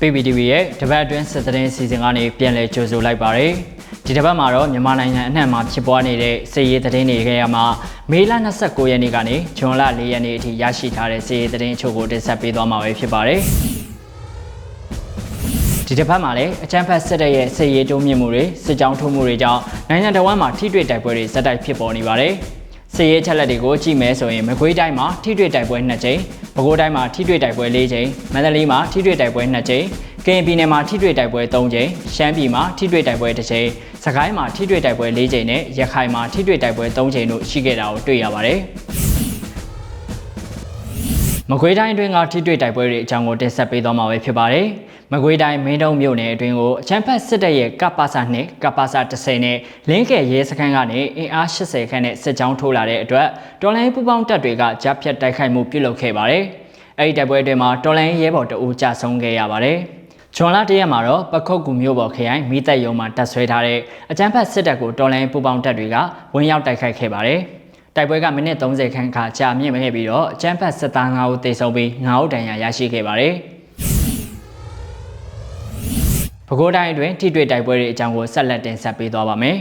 PPTV ရဲ့တပတ်အတွင်းစစ်သတင်းစီစဉ်ကနေပြန်လည်ကြိုဆိုလိုက်ပါရယ်ဒီတစ်ပတ်မှာတော့မြန်မာနိုင်ငံအနှံ့မှာဖြစ်ပွားနေတဲ့စစ်ရေးသတင်းတွေကရမှာမေလ29ရက်နေ့ကနေဇွန်လ4ရက်နေ့အထိရရှိထားတဲ့စစ်ရေးသတင်းအချို့ကိုတင်ဆက်ပေးသွားမှာပဲဖြစ်ပါတယ်ဒီတစ်ပတ်မှာလည်းအကြမ်းဖက်စစ်တပ်ရဲ့စစ်ရေးတိုးမြင့်မှုတွေစစ်ကြောင်းထိုးမှုတွေကြောင့်နိုင်ငံတော်ဝန်မှာထိတွေ့တိုက်ပွဲတွေဇက်တိုက်ဖြစ်ပေါ်နေပါတယ် စစ်ရေးချက်လက်တွေကိုကြည့်မယ်ဆိုရင်မကွေးတိုင်းမှာထိတွေ့တိုက်ပွဲ2ကြိမ်ပဲခူးတိုင်းမှာထိတွေ့တိုက်ပွဲ4ကြိမ်မန္တလေးမှာထိတွေ့တိုက်ပွဲ2ကြိမ်ကရင်ပြည်နယ်မှာထိတွေ့တိုက်ပွဲ3ကြိမ်ရှမ်းပြည်မှာထိတွေ့တိုက်ပွဲ1ကြိမ်စကိုင်းမှာထိတွေ့တိုက်ပွဲ4ကြိမ်နဲ့ရခိုင်မှာထိတွေ့တိုက်ပွဲ3ကြိမ်တို့ရှိခဲ့တာကိုတွေ့ရပါတယ်မကွေးတိုင်းအတွင်းကထိတွေ့တိုက်ပွဲတွေအကြောင်းကိုတင်ဆက်ပေးသွားမှာပဲဖြစ်ပါတယ်။ မကွေးတိုင်းမင်းတုံမြို့နယ်အတွင်းကိုအချမ်းဖက်စစ်တပ်ရဲ့ကပ္ပစာ2ကပ္ပစာ10နဲ့လင်းကဲရဲစခန်းကနေအင်အား80ခန့်နဲ့စစ်ကြောင်းထိုးလာတဲ့အတွက်တော်လိုင်းပူပေါင်းတပ်တွေကကြားဖြတ်တိုက်ခိုက်မှုပြုလုပ်ခဲ့ပါတယ်။အဲဒီတိုက်ပွဲအတွင်းမှာတော်လိုင်းရဲဘော်တအူးကြဆုံးခဲ့ရပါတယ်။ဂျွန်လာတရက်မှာတော့ပခုတ်ကူမြို့ပေါ်ခရိုင်မိသက်ယုံမှာတပ်ဆွဲထားတဲ့အကြမ်းဖက်စစ်တပ်ကိုတော်လိုင်းပူပေါင်းတပ်တွေကဝင်ရောက်တိုက်ခိုက်ခဲ့ပါတယ်။တိုက်ပွဲကမိနစ်30ခန့်ခါကြာမြင့်ခဲ့ပြီးတော့အကြမ်းဖက်စစ်သား9ဦးသေဆုံးပြီး9ဦးဒဏ်ရာရရှိခဲ့ပါတယ်။ ပဲခူးတိုင်းအတွင်းထိတွေ့တိုက်ပွဲတွေအကြောင်းကိုဆက်လက်တင်ဆက်ပေးသွားပါမယ်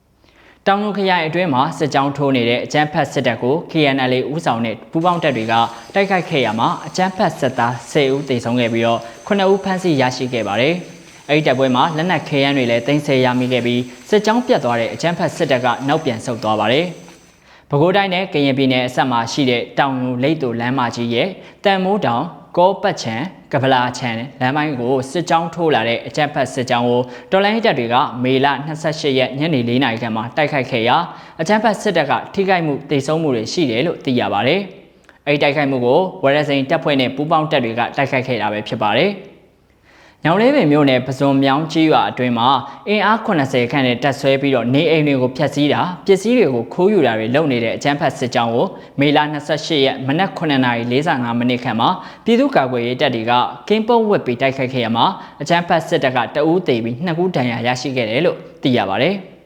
။တောင်လုံခရိုင်အတွင်းမှာစစ်ကြောင်းထိုးနေတဲ့အကြမ်းဖက်စစ်တပ်ကို KNL ဦးဆောင်တဲ့ပူးပေါင်းတပ်တွေကတိုက်ခိုက်ခဲ့ရမှာအကြမ်းဖက်စစ်သား10ဦးသေဆုံးခဲ့ပြီးတော့9ဦးဖမ်းဆီးရရှိခဲ့ပါတယ်။အဲဒီတိုက်ပွဲမှာလက်နက်ခဲယမ်းတွေလည်းတင်ဆက်ရမိခဲ့ပြီးစစ်ကြောင်းပြတ်သွားတဲ့အကြမ်းဖက်စစ်တပ်ကနောက်ပြန်ဆုတ်သွားပါတယ်။ပဲခူးတိုင်းနဲ့ကရင်ပြည်နယ်အဆက်မှာရှိတဲ့တောင်ငူလိတ်တူလမ်းမကြီးရဲ့တန်မိုးတောင်ကောပတ်ချံ ကပလာချံလမ်းပိုင်းကိုစစ်ကြောင်းထိုးလာတဲ့အကြက်ဖက်စစ်ကြောင်းကိုတော်လိုင်းတပ်တွေကမေလ28ရက်ညနေ4နာရီခန့်မှာတိုက်ခိုက်ခဲ့ရာအကြက်ဖက်စစ်တပ်ကထိခိုက်မှုတိတ်ဆုံးမှုတွေရှိတယ်လို့သိရပါတယ်။အဲဒီတိုက်ခိုက်မှုကိုဝရစိန်တပ်ဖွဲ့နဲ့ပူးပေါင်းတပ်တွေကတိုက်ခိုက်ခဲ့တာပဲဖြစ်ပါတယ်။ ညောင်လေးပင်မြို့နယ်ပစုံမြောင်းကြီးရွာအတွင်းမှာအင်အား80ခန့်နဲ့တပ်ဆွဲပြီးတော့နေအိမ်တွေကိုဖျက်ဆီးတာပစ္စည်းတွေကိုခိုးယူတာတွေလုပ်နေတဲ့အကြမ်းဖက်စစ်ကြောင်းကိုမေလ28ရက်မနက်9:45မိနစ်ခန့်မှာပြည်သူ့ကာကွယ်ရေးတပ်တွေကကင်းပုံးဝက်ပြီးတိုက်ခိုက်ခဲ့ရမှာအကြမ်းဖက်စစ်တပ်ကတအူးသေးပြီးနှစ်ခုဒဏ်ရာရရှိခဲ့တယ်လို့သိရပါတယ်။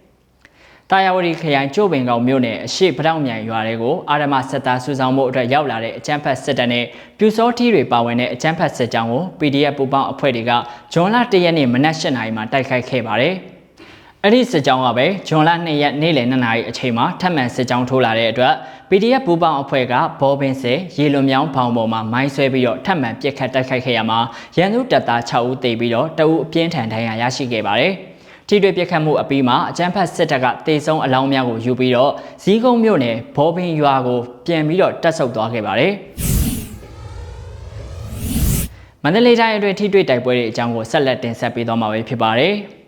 တာယာဝတီခရိုင်ကျို့ပင်ကောင်မြို့နယ်အရှိပတောက်မြိုင်ရွာတွေကိုအာရမစစ်သားစုဆောင်မှုအတွက်ရောက်လာတဲ့အကြမ်းဖက်စစ်တပ်နဲ့ပြူစောထီးတွေပါဝင်တဲ့အကြမ်းဖက်စစ်ကြောင်းကို PDF ပူပေါင်းအဖွဲ့တွေကဂျွန်လ၁ရက်နေ့မနက်၈နာရီမှာတိုက်ခိုက်ခဲ့ပါတယ်။အဲ့ဒီစစ်ကြောင်းကပဲဂျွန်လ2ရက်နေ့လယ်2နာရီအချိန်မှာထပ်မံစစ်ကြောင်းထိုးလာတဲ့အတွက် PDF ပူပေါင်းအဖွဲ့ကဘောပင်စဲရေလွန်မြောင်းဖောင်ပေါ်မှာမိုင်းဆွဲပြီးတော့ထပ်မံပြစ်ခတ်တိုက်ခိုက်ခဲ့ရမှာရန်သူတပ်သား6ဦးသေပြီးတော့တအူးအပြင်းထန်ဒဏ်ရာရရှိခဲ့ပါတယ်။ ထိတွေ့ပြစ်ခတ်မှုအပြီးမှာအကြမ်းဖက်စစ်တပ်ကတေဆုံးအလောင်းများကိုယူပြီးတော့ဇီးကုန်းမြို့နယ်ဘောပင်ရွာကိုပြန်ပြီးတော့တက်ဆုပ်သွားခဲ့ပါတယ်မန္တလေးတိုင်းအတွင်းထိတွေ့တိုက်ပွဲတွေအကြောင်းကိုဆက်လက်တင်ဆက်ပေးသွားမှာဖြစ်ပါတယ်။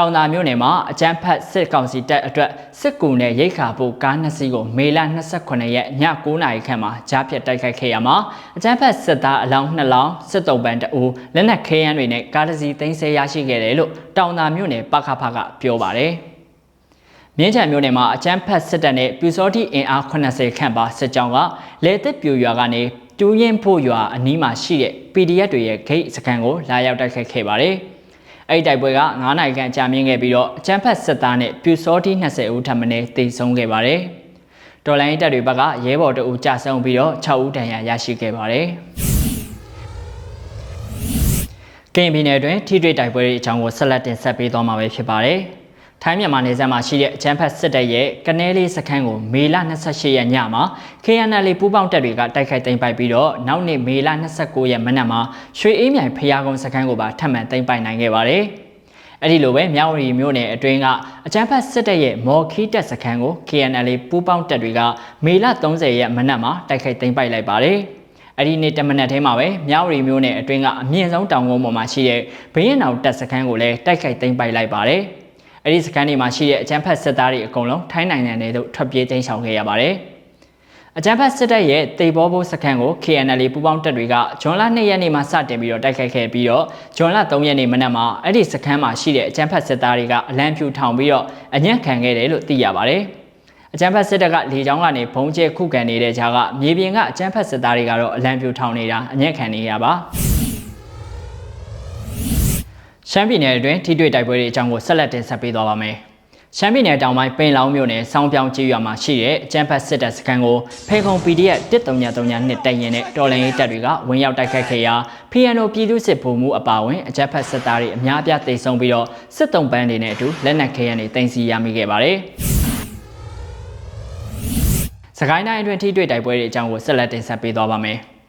တောင်သာမြို့နယ်မှာအကြမ်းဖက်စစ်ကောင်စီတပ်အတွက်စစ်ကူနဲ့ရိတ်ခါဖို့ကားနှစ်စီးကိုမေလ28ရက်ည9:00နာရီခန့်မှာကြားဖြတ်တိုက်ခိုက်ခဲ့ရမှာအကြမ်းဖက်စစ်သားအလောင်း2လောင်းစစ်တုံးပန်းတအူလက်နက်ခဲယမ်းတွေနဲ့ကားတစ်စီးသိမ်းဆည်းရရှိခဲ့တယ်လို့တောင်သာမြို့နယ်ပခဖကပြောပါတယ်။မြင်းချံမြို့နယ်မှာအကြမ်းဖက်စစ်တပ်နဲ့ပြူစောတိအင်အား80ခန့်ပါစစ်ကြောင်းကလေသစ်ပြူရွာကနေတူးရင်ဖို့ရွာအနီးမှာရှိတဲ့ PDF တွေရဲ့ဂိတ်စခန်းကိုလာရောက်တိုက်ခိုက်ခဲ့ပါတယ်။ အဲ့ဒီတိုက်ပွဲက9နိုင်ခန့်ကြာမြင့်ခဲ့ပြီးတော့အချမ်းဖက်စစ်သားနဲ့ပြူစောတိ20ဦးထပ်မံတေဆုံးခဲ့ပါတယ်။တော်လိုင်းတပ်တွေဘက်ကရဲဘော်တအူကြာဆုံးပြီးတော့6ဦးဒဏ်ရာရရှိခဲ့ပါတယ်။ကရင်ပြည်နယ်တွင်ထိတွေ့တိုက်ပွဲတွေအကြောင်းကိုဆက်လက်တင်ဆက်ပေးသွားမှာပဲဖြစ်ပါတယ်။ ထိုင်းမြန်မာနယ်စပ်မှာရှိတဲ့အချမ်းဖက်စစ်တပ်ရဲ့ကနေလေးစခန်းကိုမေလ28ရက်ညမှာ KNL ပူးပေါင်းတပ်တွေကတိုက်ခိုက်သိမ်းပိုက်ပြီးတော့နောက်နေ့မေလ29ရက်မနက်မှာရွှေအေးမြိုင်ဖျားကုန်းစခန်းကိုပါထပ်မံသိမ်းပိုက်နိုင်ခဲ့ပါတယ်။အဲ့ဒီလိုပဲမြောက်ရီမြို့နယ်အတွင်းကအကြမ်းဖက်စစ်တပ်ရဲ့မော်ခီတက်စခန်းကို KNL ပူးပေါင်းတပ်တွေကမေလ30ရက်မနက်မှာတိုက်ခိုက်သိမ်းပိုက်လိုက်ပါတယ်။အဲ့ဒီနေ့တမနက်ထဲမှာပဲမြောက်ရီမြို့နယ်အတွင်းကအမြင့်ဆုံးတောင်ကုန်းပေါ်မှာရှိတဲ့ဘရင်အောင်တပ်စခန်းကိုလည်းတိုက်ခိုက်သိမ်းပိုက်လိုက်ပါတယ်။ အဲ့ဒီစခန်းတွေမှာရှိတဲ့အကြမ်းဖက်စစ်သားတွေအကုန်လုံးထိုင်းနိုင်ငံထဲသို့ထွက်ပြေးတိမ်းရှောင်ခဲ့ရပါတယ်။အကြမ်းဖက်စစ်တပ်ရဲ့တေဘောဘိုးစခန်းကို KNL ပူးပေါင်းတပ်တွေကဂျွန်လ2ရက်နေ့မှာစတင်ပြီးတော့တိုက်ခိုက်ခဲ့ပြီးတော့ဂျွန်လ3ရက်နေ့မနက်မှာအဲ့ဒီစခန်းမှာရှိတဲ့အကြမ်းဖက်စစ်သားတွေကအလံဖြူထောင်ပြီးတော့အညံ့ခံခဲ့တယ်လို့သိရပါတယ်။အကြမ်းဖက်စစ်တပ်ကလေကြောင်းကနေဘုံကျဲခုခံနေတဲ့ကြားကမြေပြင်ကအကြမ်းဖက်စစ်သားတွေကတော့အလံဖြူထောင်နေတာအညံ့ခံနေရပါ။ ရှမ်းပြည်နယ်အတွင်းထိတွေ့တိုက်ပွဲတွေအကြောင်းကိုဆက်လက်တင်ဆက်ပေးသွားပါမယ်ရှမ်းပြည်နယ်တောင်ပိုင်းပင်လောင်းမြို့နယ်စောင်းပြောင်းကျေးရွာမှာရှိတဲ့အကျန်းဖတ်စစ်တပ်စခန်းကိုဖေခုံ PDF 139နှစ်တိုင်ရင်နဲ့တော်လိုင်းရေးတပ်တွေကဝင်ရောက်တိုက်ခိုက်ခဲ့ရာ PNO ပြည်သူစစ်ဗိုလ်မှူးအပါအဝင်အကြမ်းဖက်စစ်သားတွေအများအပြားတိတ်ဆုံးပြီးတော့စစ်တုံးပန်းတွေနဲ့အတူလက်နက်ခဲယမ်းတွေတင်စီရမိခဲ့ပါတယ်။စကိုင်းတိုင်းအတွင်းထိတွေ့တိုက်ပွဲတွေအကြောင်းကိုဆက်လက်တင်ဆက်ပေးသွားပါမယ်။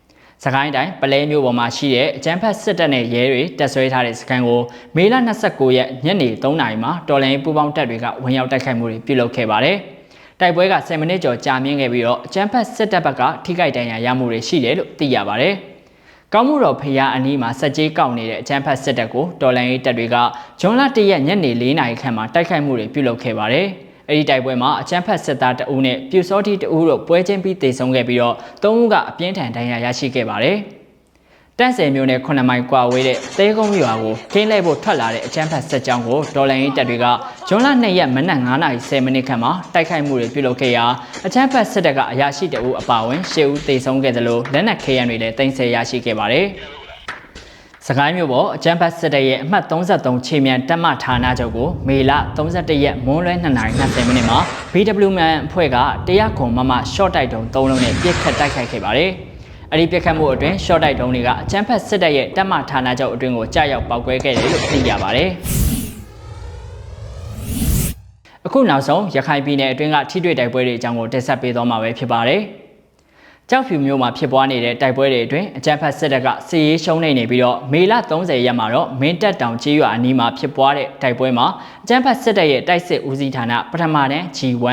စကိုင်းတိုင်းပလဲမျိုးပေါ်မှာရှိတဲ့အကြမ်းဖက်စစ်တပ်နဲ့ရဲတွေတပ်ဆွဲထားတဲ့စခန်းကိုမေလ29ရက်ညနေ3နာရီမှာတော်လိုင်းပူပေါင်းတပ်တွေကဝင်ရောက်တိုက်ခိုက်မှုတွေပြုလုပ်ခဲ့ပါတယ်။တိုက်ပွဲက10မိနစ်ကျော်ကြာမြင့်ခဲ့ပြီးတော့အကြမ်းဖက်စစ်တပ်ဘက်ကထိခိုက်ဒဏ်ရာရမှုတွေရှိတယ်လို့သိရပါတယ်။ကောင်းမှုတော်ဖရာအနီးမှာစက်ကြီးကောက်နေတဲ့အကြမ်းဖက်စစ်တပ်ကိုတော်လိုင်းရေးတပ်တွေကဂျွန်လ1ရက်ညနေ4နာရီခန့်မှာတိုက်ခိုက်မှုတွေပြုလုပ်ခဲ့ပါတယ်။ အဲ့ဒီတိုက်ပွဲမှာအချမ်းဖက်စစ်သားတအုပ်နဲ့ပြူစောတိတအုပ်တို့ပွဲချင်းပြီးတေဆုံးခဲ့ပြီးတော့သုံးဦးကအပြင်းထန်ဒဏ်ရာရရှိခဲ့ပါတယ်။တန့်ဆယ်မျိုးနဲ့9မိုင်ကွာဝေးတဲ့တဲကုန်းရွာကိုခင်းလိုက်ဖို့ထွက်လာတဲ့အချမ်းဖက်စစ်ကြောင်းကိုဒေါ်လာရင်းတပ်တွေကဂျွန်လ2ရက်မနက်9:30မိနစ်ခန့်မှာတိုက်ခိုက်မှုတွေပြုလုပ်ခဲ့ရာအချမ်းဖက်စစ်တပ်ကအရာရှိတအုပ်အပါအဝင်10ဦးတေဆုံးခဲ့သလိုလက်နက်ခဲယမ်းတွေလည်းတင်ဆက်ရရှိခဲ့ပါတယ်။ စကိုင်းမြို့ပေါ်အကြမ်းဖက်စစ်တပ်ရဲ့အမှတ်33ခြေမြန်တပ်မဌာနချုပ်ကိုမေလ31ရက်မွန်းလွဲ2:20မိနစ်မှာ BWMN အဖွဲ့ကတရားခွန်မမ short တိုက်တုံ3လုံးနဲ့ပြစ်ခတ်တိုက်ခိုက်ခဲ့ပါတယ်။အဲ့ဒီပြစ်ခတ်မှုအတွင်း short တိုက်တုံတွေကအကြမ်းဖက်စစ်တပ်ရဲ့တပ်မဌာနချုပ်အတွင်းကိုကြားရောက်ပောက်ကွဲခဲ့တယ်လို့သိရပါတယ်။အခုနောက်ဆုံးရခိုင်ပြည်နယ်အတွင်းကထိတွေ့တိုက်ပွဲတွေအကြောင်းကိုတင်ဆက်ပေးသွားမှာပဲဖြစ်ပါတယ်။ ကြောက်ဖြူမျိုးမှာဖြစ်ပွားနေတဲ့တိုက်ပွဲတွေအတွင်းအကြမ်းဖက်စစ်တပ်ကစီရေးရှုံးနေနေပြီးတော့မေလ30ရက်မှာတော့မင်းတပ်တောင်ကျေးရွာအနီးမှာဖြစ်ပွားတဲ့တိုက်ပွဲမှာအကြမ်းဖက်စစ်တပ်ရဲ့တိုက်စစ်ဦးစီးဌာနပထမတန်း G1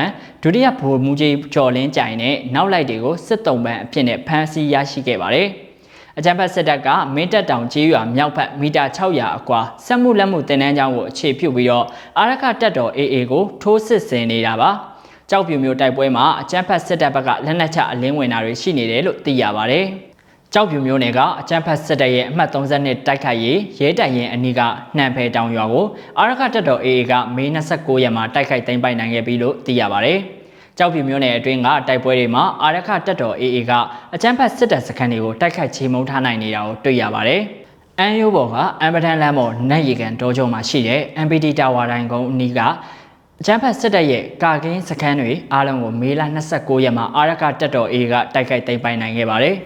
ဒုတိယဗိုလ်မှူးကြီးကျော်လင်းကြိုင်နဲ့နောက်လိုက်တွေကိုစစ်တုံးပန်းအဖြစ်နဲ့ဖမ်းဆီးရရှိခဲ့ပါတယ်။အကြံဖက်စစ်တပ်ကမင်းတပ်တောင်ကျေးရွာမြောက်ဘက်မီတာ600အကွာစက်မှုလက်မှုတင်နန်းကျောင်းကိုအခြေပြုပြီးတော့အာရခတပ်တော် AA ကိုထိုးစစ်ဆင်နေတာပါ။ ကြောက်ပြူမျိုးတိုက်ပွဲမှာအကြမ်းဖက်စစ်တပ်ဘက်ကလက်နက်ချအလင်းဝင်တာတွေရှိနေတယ်လို့သိရပါတယ်။ကြောက်ပြူမျိုးနယ်ကအကြမ်းဖက်စစ်တပ်ရဲ့အမှတ်32တိုက်ခိုက်ရေးရဲတပ်ရင်အနီးကနှံဖဲတောင်ရွာကိုအာရခတပ်တော် AA ကမေ29ရက်မှာတိုက်ခိုက်သိမ်းပိုက်နိုင်ခဲ့ပြီလို့သိရပါတယ်။ကြောက်ပြူမျိုးနယ်အတွင်းကတိုက်ပွဲတွေမှာအာရခတပ်တော် AA ကအကြမ်းဖက်စစ်တပ်စခန်းတွေကိုတိုက်ခိုက်ချေမှုန်းထားနိုင်နေတာကိုတွေ့ရပါတယ်။အန်ယိုဘော်ကအမ်ဘတန်လမ်းပေါ်နတ်ရီကန်တောချုံမှာရှိတဲ့ MPD တာဝါတိုင်းကုန်းအနီးက အကြမ်းဖက်စစ်တပ်ရဲ့ကာကင်းစခန်းတွေအားလုံးကိုမေလ29ရက်မှာအာရကတပ်တော် A ကတိုက်ခိုက်သိမ်းပိုင်နိုင်ခဲ့ပါတယ်။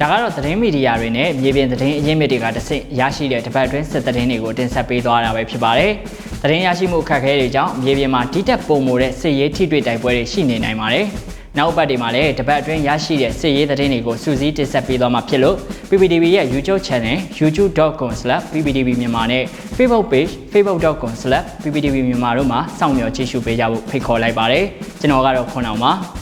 ဒါကတော့သတင်းမီဒီယာတွေနဲ့မြေပြင်သတင်းအရင်းမြစ်တွေကတဆင့်ရရှိတဲ့တပတ်အတွင်းစစ်သတင်းတွေကိုတင်ဆက်ပေးသွားတာပဲဖြစ်ပါတယ်။သတင်းရရှိမှုအခက်အခဲတွေကြောင့်မြေပြင်မှာတိတက်ပုံမိုတဲ့စစ်ရေးထိတွေ့တိုက်ပွဲတွေရှိနေနိုင်ပါတယ်။ နောက်ပတ်တွေမှာလည်းတပတ်အတွင်းရရှိတဲ့စစ်ရေးသတင်းတွေကိုစူးစီးတင်ဆက်ပေးသွားမှာဖြစ်လို့ PPTV ရဲ့ YouTube Channel youtube.com/pptv မြန်မာနဲ့ Facebook Page facebook.com/pptv မြန်မာတို့မှာစောင့်မျှော်ကြည့်ရှုပေးကြဖို့ဖိတ်ခေါ်လိုက်ပါတယ်ကျွန်တော်ကတော့ခွန်အောင်ပါ